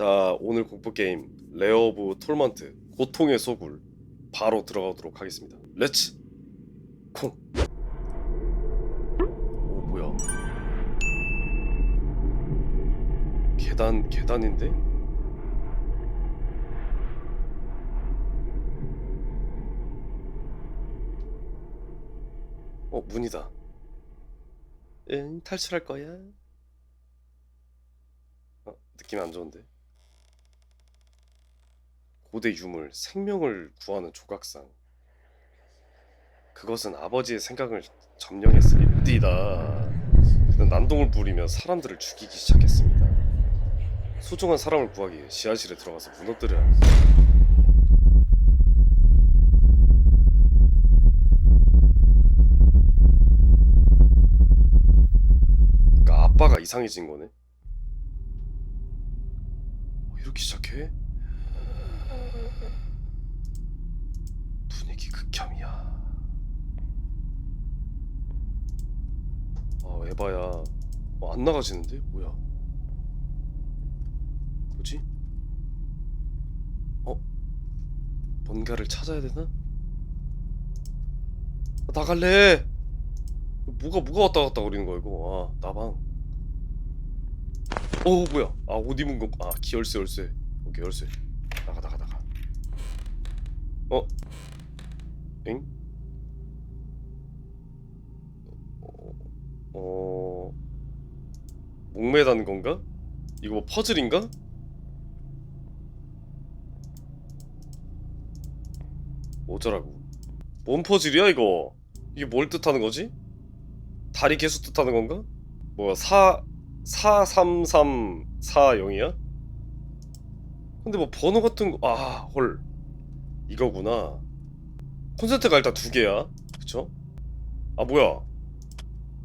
자 오늘 공포 게임 레어 오브 톨먼트 고통의 소굴 바로 들어가도록 하겠습니다. 렛츠 콩. 오 뭐야? 계단 계단인데? 어 문이다. 응 탈출할 거야. 어, 느낌 안 좋은데. 고대 유물 생명을 구하는 조각상. 그것은 아버지의 생각을 점령했으리띠다. 그는 난동을 부리며 사람들을 죽이기 시작했습니다. 소중한 사람을 구하기 위해 지하실에 들어가서 무너뜨려야 합니다. 그러니까 아빠가 이상해진 거네. 어, 이렇게 시작해? 분위기 극혐이야. 아 에바야. 어, 안 나가지는데? 뭐야? 뭐지? 어? 뭔가를 찾아야 되나? 아, 나갈래. 뭐가 뭐가 왔다 갔다 거리는 거야 이거? 아 나방. 어 뭐야? 아옷 입은 거. 아 기열쇠 열쇠. 오케이 열쇠. 나가 나가 나가. 어? 엥? 어, 어... 목매단 건가? 이거 뭐 퍼즐인가? 어쩌라고? 뭔 퍼즐이야 이거? 이게 뭘 뜻하는 거지? 다리 개수 뜻하는 건가? 뭐야 4 4334 0이야? 근데 뭐 번호 같은 거 아, 헐. 이거구나. 콘센트가 일단 두 개야. 그쵸? 아, 뭐야.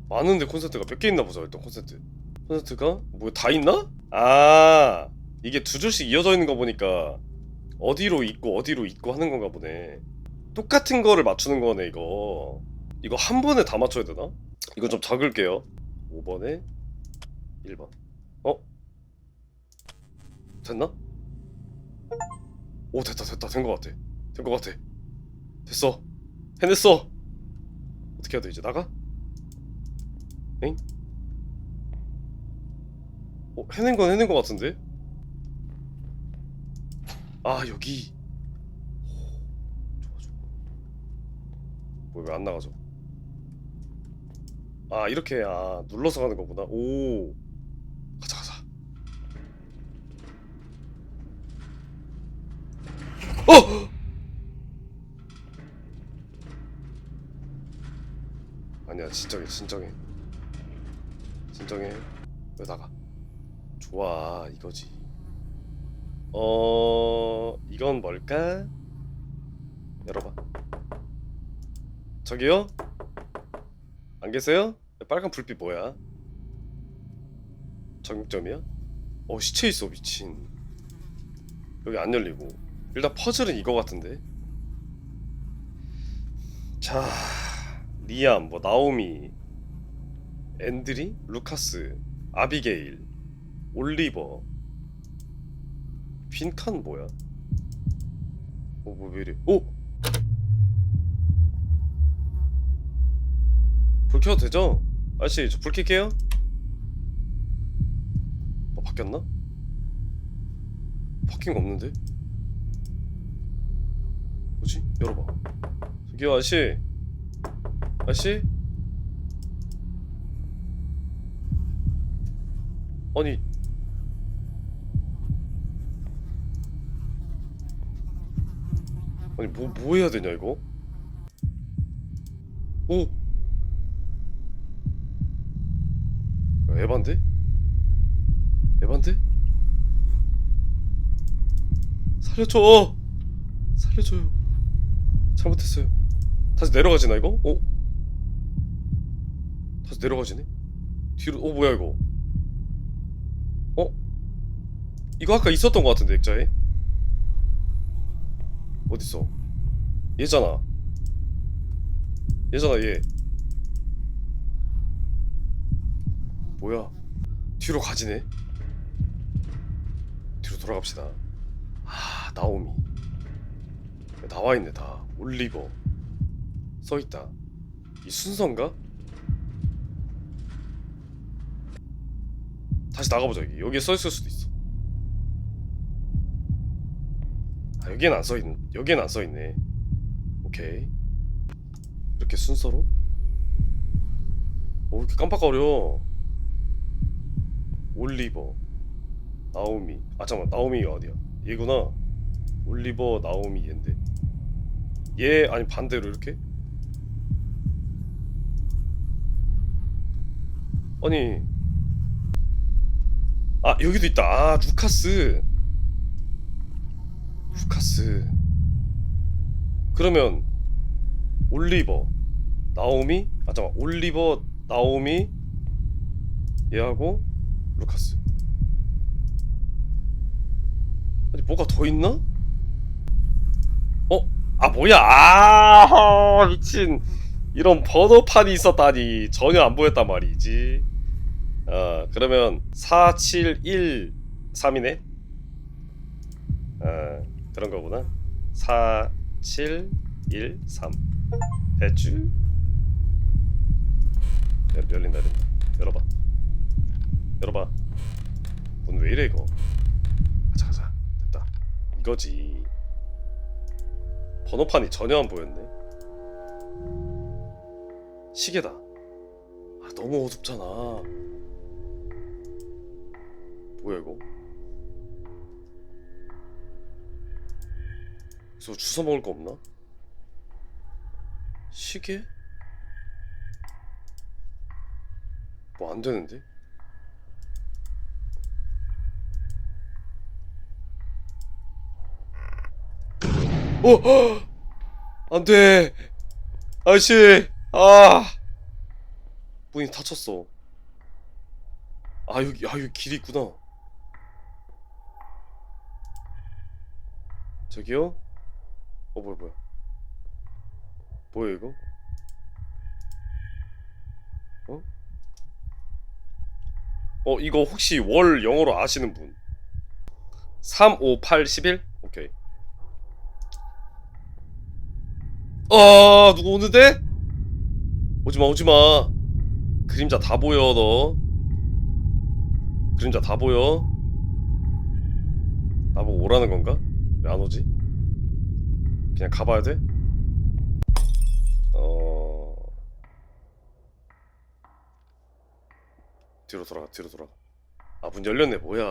많은데 콘센트가 몇 개 있나 보자, 일단 콘센트. 콘센트가? 뭐 다 있나? 아, 이게 두 줄씩 이어져 있는 거 보니까 어디로 있고 어디로 있고 하는 건가 보네. 똑같은 거를 맞추는 거네, 이거. 이거 한 번에 다 맞춰야 되나? 이거 좀 적을게요. 5번에 1번. 어? 됐나? 오 됐다 됐다 된 거 같아 된 거 같아 됐어 해냈어 어떻게 해야 돼 이제 나가? 엥? 어 해낸 건 해낸 거 같은데? 아 여기 좋아 뭐왜 안 나가죠? 아 이렇게 아 눌러서 가는 거구나 오 가자 가자 어! 진정해 진정해. 진정해. 왜 나가. 좋아 이거지. 어 이건 뭘까? 열어봐. 저기요? 안 계세요? 빨간 불빛 뭐야? 정육점이야? 어 시체 있어 미친. 여기 안 열리고. 일단 퍼즐은 이거 같은데. 자 리암 뭐 나오미 앤드리 루카스 아비게일 올리버 빈칸 뭐야 어뭐왜 이래 오! 불 켜도 되죠? 아저씨 저불 켤게요 뭐 바뀌었나? 바뀐 거 없는데? 뭐지? 열어봐. 저기요 아저씨. 아저씨? 아니. 아니 뭐 뭐 해야 되냐 이거? 오. 야, 에반데? 에반데? 살려줘. 살려줘요. 잘못했어요. 다시 내려가지나 이거? 어? 다시 내려가지네? 뒤로 어 뭐야 이거? 어? 이거 아까 있었던 것 같은데 액자에? 어딨어? 얘잖아. 얘잖아 얘. 뭐야? 뒤로 가지네. 뒤로 돌아갑시다. 아 나오미 나와 있네 다 올리버 써 있다. 이 순서인가? 다시 나가보자 여기 여기에 써 있을 수도 있어. 아 여기엔 안 써 있. 여기엔 안 써 있네. 오케이. 이렇게 순서로? 오 이렇게 깜빡거려. 올리버, 나오미. 아 잠깐 만 나오미가 어디야? 얘구나. 올리버, 나오미 얘인데. 얘 아니 반대로 이렇게? 아니 아 여기도 있다. 아 루카스. 루카스. 그러면 올리버 나오미? 아 잠깐 올리버 나오미 얘하고 루카스. 아니 뭐가 더 있나? 어? 아 뭐야? 아 미친. 이런 번호판이 있었다니 전혀 안 보였단 말이지 어 그러면 4713이네? 어 그런 거구나. 4713 대충 열, 열린다 열린다. 열어봐. 열어봐. 문 왜 이래 이거? 가자 가자. 됐다. 이거지. 번호판이 전혀 안 보였네. 시계다. 아 너무 어둡잖아 뭐야 이거 그래서 주워 먹을 거 없나? 시계? 뭐 안 되는데? 어! 안 돼! 아저씨! 아! 문이 닫혔어. 아, 여기, 아, 여기 길이 있구나. 저기요? 어, 뭐야, 뭐야. 뭐야, 이거? 어? 어, 이거 혹시 월 영어로 아시는 분? 3, 5, 8, 11? 오케이. 아, 누구 오는데? 오지마, 오지마. 그림자 다 보여, 너. 그림자 다 보여. 나보고 오라는 건가? 왜 안 오지? 그냥 가봐야 돼? 어... 뒤로 돌아가, 뒤로 돌아가. 아, 문 열렸네, 뭐야.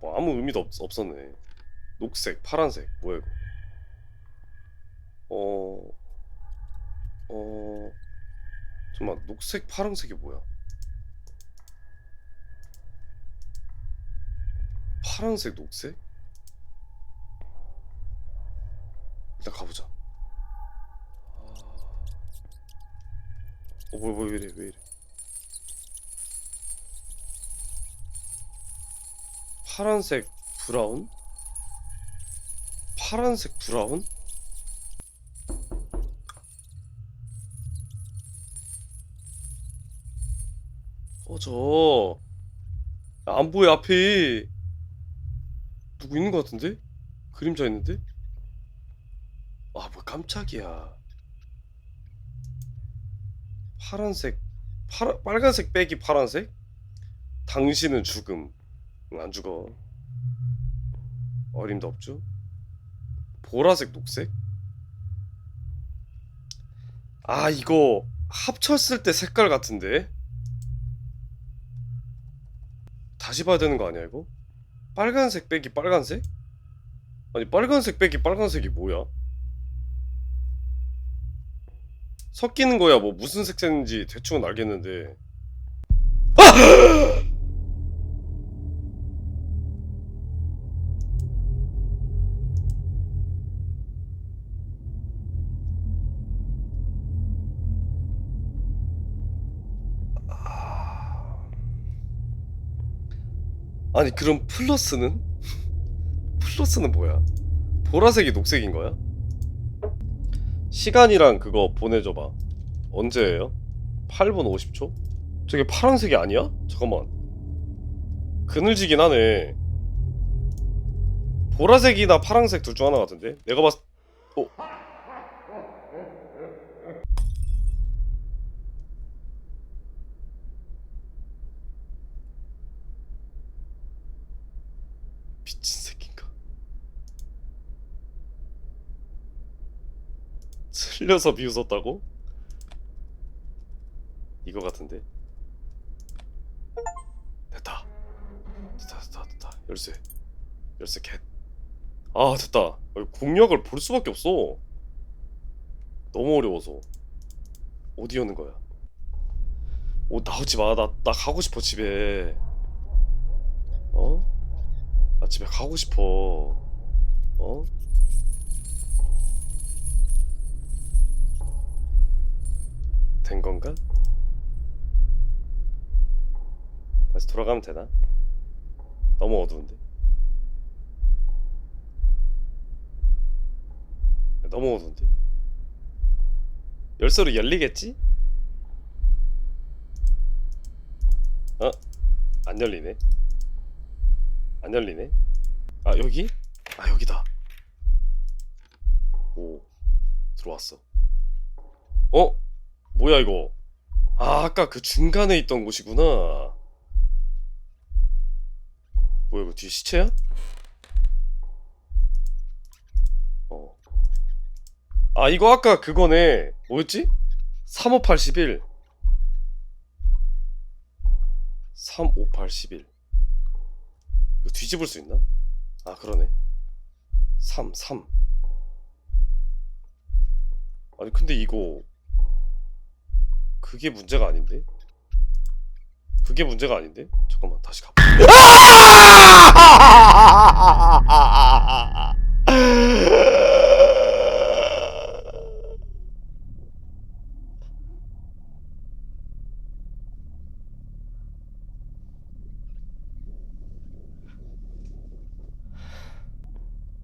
뭐 아무 의미도 없, 없었네. 녹색, 파란색, 뭐야 이거? 어, 어, 잠깐만, 녹색, 파란색이 뭐야? 파란색, 녹색? 일단 가보자. 아... 어, 뭐야, 뭐야, 왜 이래, 왜 이래? 파란색, 브라운? 파란색, 브라운? 꺼져. 야, 안 보여, 앞에. 누구 있는 것 같은데? 그림자 있는데? 아, 뭐 깜짝이야. 파란색, 파라, 빨간색 빼기 파란색? 당신은 죽음. 응, 안 죽어. 어림도 없죠? 보라색, 녹색? 아, 이거 합쳤을 때 색깔 같은데? 다시 봐야 되는 거 아니야, 이거? 빨간색 빼기 빨간색? 아니, 빨간색 빼기 빨간색이 뭐야? 섞이는 거야, 뭐 무슨 색인지 대충은 알겠는데. 아! 아니 그럼 플러스는? 플러스는 뭐야? 보라색이 녹색인 거야? 시간이랑 그거 보내줘봐 언제예요? 8분 50초? 저게 파란색이 아니야? 잠깐만 그늘지긴 하네. 보라색이나 파란색 둘 중 하나 같은데? 내가 봤... 어? 미친 새끼인가? 틀려서 비웃었다고? 이거 같은데? 됐다. 됐다, 됐다, 됐다. 열쇠. 열쇠 캣. 아, 됐다. 어, 공략을 볼 수밖에 없어. 너무 어려워서. 어디 여는 거야? 오, 나오지 마. 나, 나 가고 싶어, 집에. 어? 나 집에 가고 싶어. 어? 된 건가? 다시 돌아가면 되나? 너무 어두운데. 너무 어두운데. 열쇠로 열리겠지? 어? 안 열리네. 안 열리네. 아 여기? 아 여기다. 오 들어왔어. 어? 뭐야 이거? 아 아까 그 중간에 있던 곳이구나. 뭐야 이거 뒤에 시체야? 어. 아 이거 아까 그거네. 뭐였지? 3581. 35811. 이거 뒤집을 수 있나? 아 그러네. 3 3. 아니 근데 이거 그게 문제가 아닌데? 그게 문제가 아닌데? 잠깐만 다시 가봐.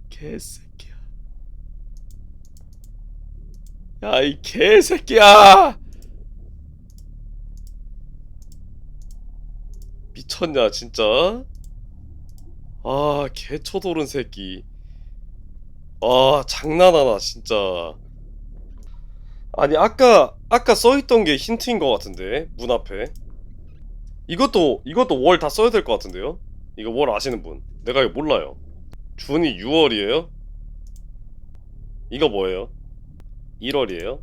개새끼야. 야, 이 개새끼야! 미쳤냐, 진짜? 아, 개초도른 새끼. 아, 장난하나, 진짜. 아니, 아까, 아까 써있던 게 힌트인 것 같은데, 문 앞에. 이것도, 이것도 월 다 써야 될 것 같은데요? 이거 월 아시는 분. 내가 이거 몰라요. 준이 6월이에요? 이거 뭐예요? 1월이에요?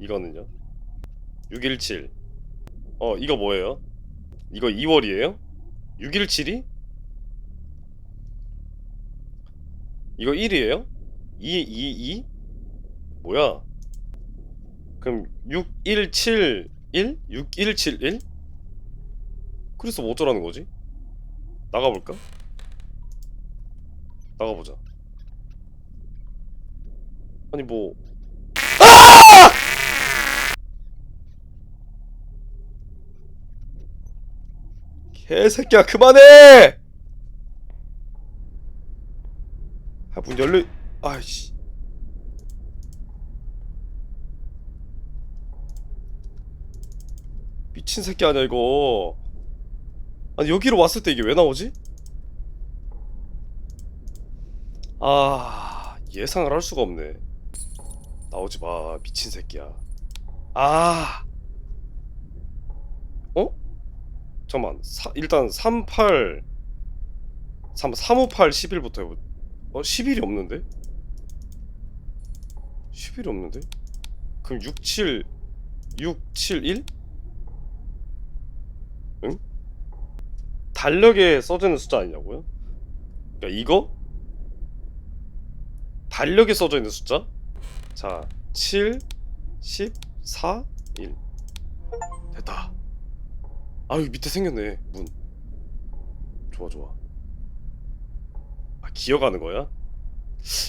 이거는요? 617. 어, 이거 뭐예요? 이거 2월이에요? 617이? 이거 1이에요? 2, 2, 2? 뭐야? 그럼 6171? 6171? 그래서 뭐 어쩌라는 거지? 나가볼까? 나가보자. 아니 뭐 개새끼야 그만해! 아 문 열려 아이씨. 미친 새끼 아니야 이거. 아니 여기로 왔을 때 이게 왜 나오지? 아 예상을 할 수가 없네. 나오지 마 미친 새끼야. 아 어? 잠깐만 사, 일단 38 3, 358 11부터 해보 어 11이 없는데? 11이 없는데? 그럼 67 671? 응? 달력에 써지는 숫자 아니냐고요? 그러니까 이거? 달력에 써져 있는 숫자? 자, 7, 10, 4, 1. 됐다. 아, 여기 밑에 생겼네, 문. 좋아, 좋아. 아, 기어가는 거야?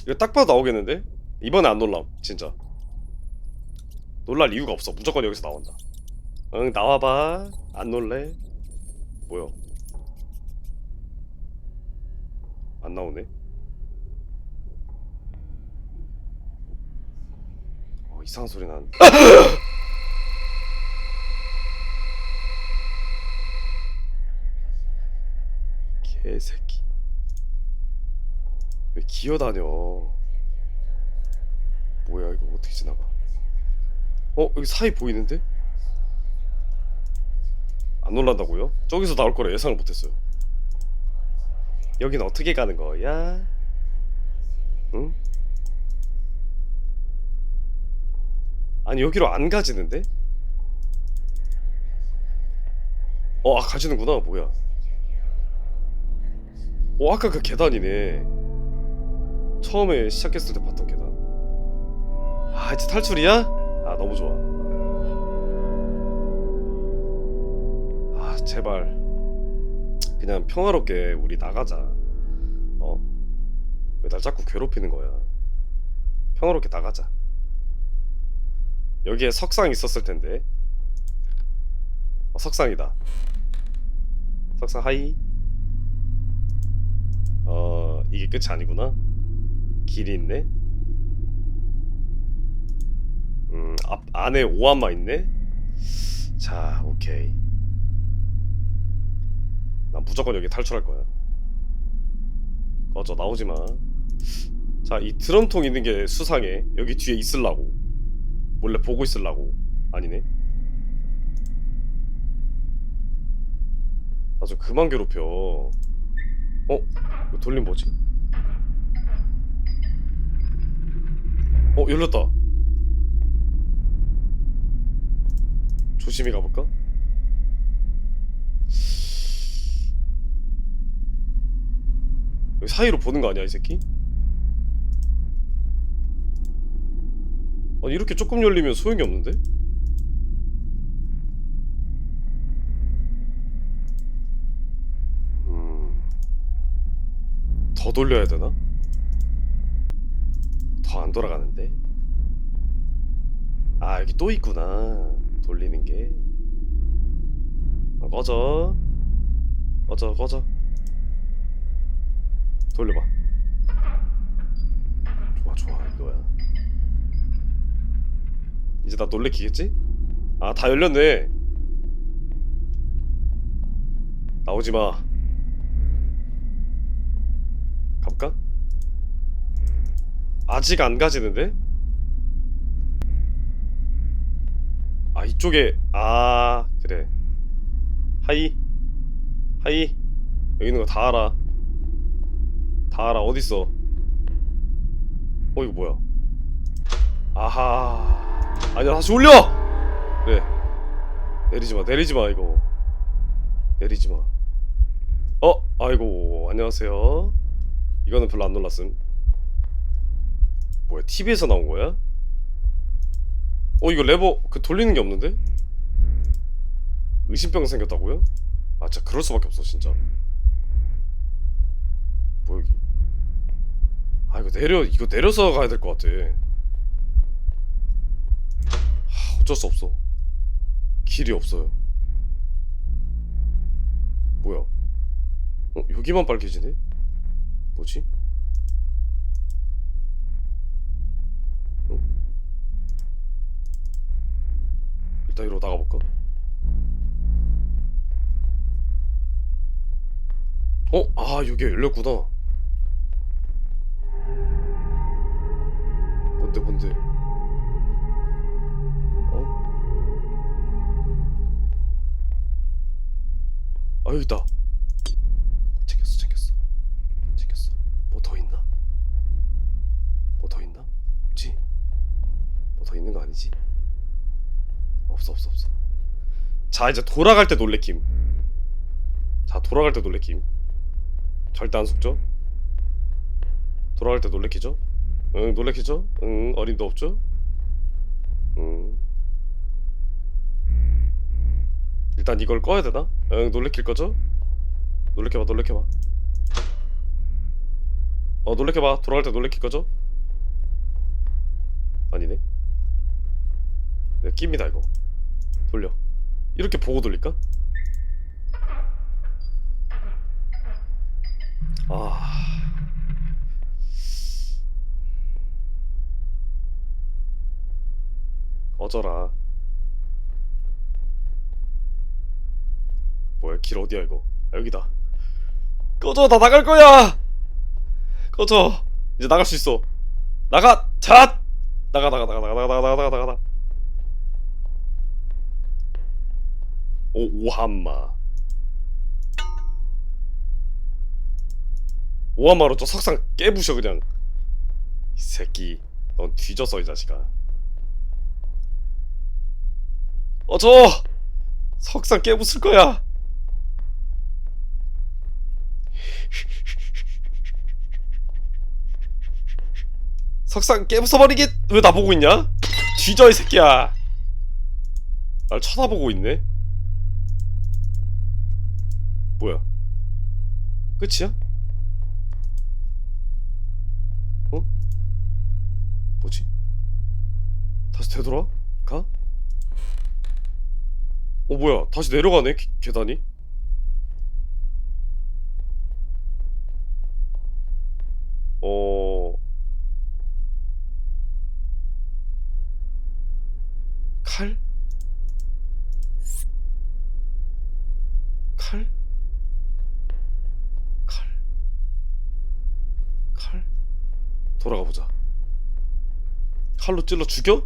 이거 딱 봐도 나오겠는데? 이번에 안 놀람, 진짜. 놀랄 이유가 없어. 무조건 여기서 나온다. 응, 나와봐. 안 놀래? 뭐야? 안 나오네. 어, 이상한 소리 나는. 개새끼 왜 기어다녀 뭐야 이거 어떻게 지나가 어 여기 사이 보이는데? 안 놀란다고요? 저기서 나올 거라 예상을 못했어요 여긴 어떻게 가는 거야? 응? 아니 여기로 안 가지는데? 어, 아, 가지는구나. 뭐야? 어, 아까 그 계단이네. 처음에 시작했을 때 봤던 계단. 아, 이제 탈출이야? 아, 너무 좋아. 아, 제발. 그냥 평화롭게 우리 나가자. 어? 왜 날 자꾸 괴롭히는 거야? 평화롭게 나가자. 여기에 석상 있었을 텐데. 어, 석상이다. 석상 하이. 어 이게 끝이 아니구나. 길이 있네. 음, 앞 안에 오한마 있네. 자, 오케이. 난 무조건 여기 탈출할 거야. 꺼져 나오지 마. 자, 이 드럼통 있는 게 수상해. 여기 뒤에 있을라고. 몰래 보고 있을라고. 아니네. 나 좀 그만 괴롭혀. 어? 이거 돌림 뭐지? 어 열렸다. 조심히 가볼까? 여기 사이로 보는 거 아니야 이 새끼? 아니 이렇게 조금 열리면 소용이 없는데? 음... 더 돌려야 되나? 더 안 돌아가는데? 아 여기 또 있구나. 돌리는 게. 어, 꺼져. 꺼져 꺼져. 돌려봐. 좋아 좋아. 이거야. 이제 나 놀래키겠지? 아 다 열렸네. 나오지마 갈까? 아직 안 가지는데? 아 이쪽에 아 그래. 하이. 하이. 여기 있는 거 다 알아. 다 알아. 어딨어? 어 이거 뭐야? 아하. 아니야 다시 올려! 그래. 내리지마 내리지마 이거. 내리지마. 어 아이고 안녕하세요. 이거는 별로 안 놀랐음 뭐야 TV에서 나온 거야? 어 이거 레버 그 돌리는 게 없는데? 의심병 생겼다고요? 아 진짜 그럴 수밖에 없어 진짜 뭐 여기 아 이거 내려 이거 내려서 가야 될 것 같아 하, 어쩔 수 없어 길이 없어요 뭐야 어 여기만 빨개지네 뭐지? 이리로 나가볼까? 어? 아 여기 열렸구나 자 이제 돌아갈 때 놀래킴 자 돌아갈 때 놀래킴 절대 안 속죠? 돌아갈 때 놀래키죠? 응 놀래키죠? 응 어림도 없죠? 응 일단 이걸 꺼야 되나? 응 놀래킬 거죠? 놀래켜봐 놀래켜봐 어 놀래켜봐 돌아갈 때 놀래킬 거죠? 아니네 네, 낍니다 이거 돌려 이렇게 보고 돌릴까? 아. 어져라. 뭐야, 길 어디야, 이거? 아, 여기다. 꺼져, 다 나갈 거야! 꺼져. 이제 나갈 수 있어. 나가! 잣! 나가, 나가, 나가, 나가, 나가, 나가, 나가, 나가. 오 오한마. 오한마로 저 석상 깨부셔 그냥. 이 새끼 넌 뒤졌어 이 자식아. 어저 석상 깨부술 거야. 석상 깨부숴버리게 왜 나보고 있냐? 뒤져 이 새끼야. 날 쳐다보고 있네 뭐야 끝이야? 어? 뭐지? 다시 되돌아? 가? 어 뭐야 다시 내려가네 기- 계단이 어... 칼? 칼? 칼? 칼? 돌아가 보자. 칼로 찔러 죽여?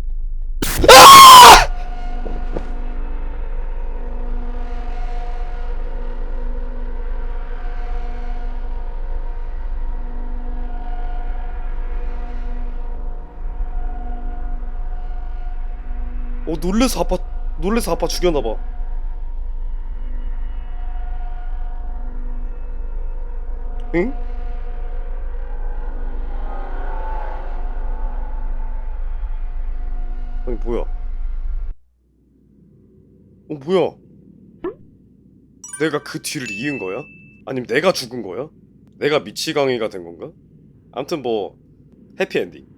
어 놀래서 아빠 놀래서 아빠 죽였나 봐. 응? 뭐야? 어 뭐야? 내가 그 뒤를 이은 거야? 아니면 내가 죽은 거야? 내가 미치광이가 된 건가? 아무튼 뭐 해피엔딩.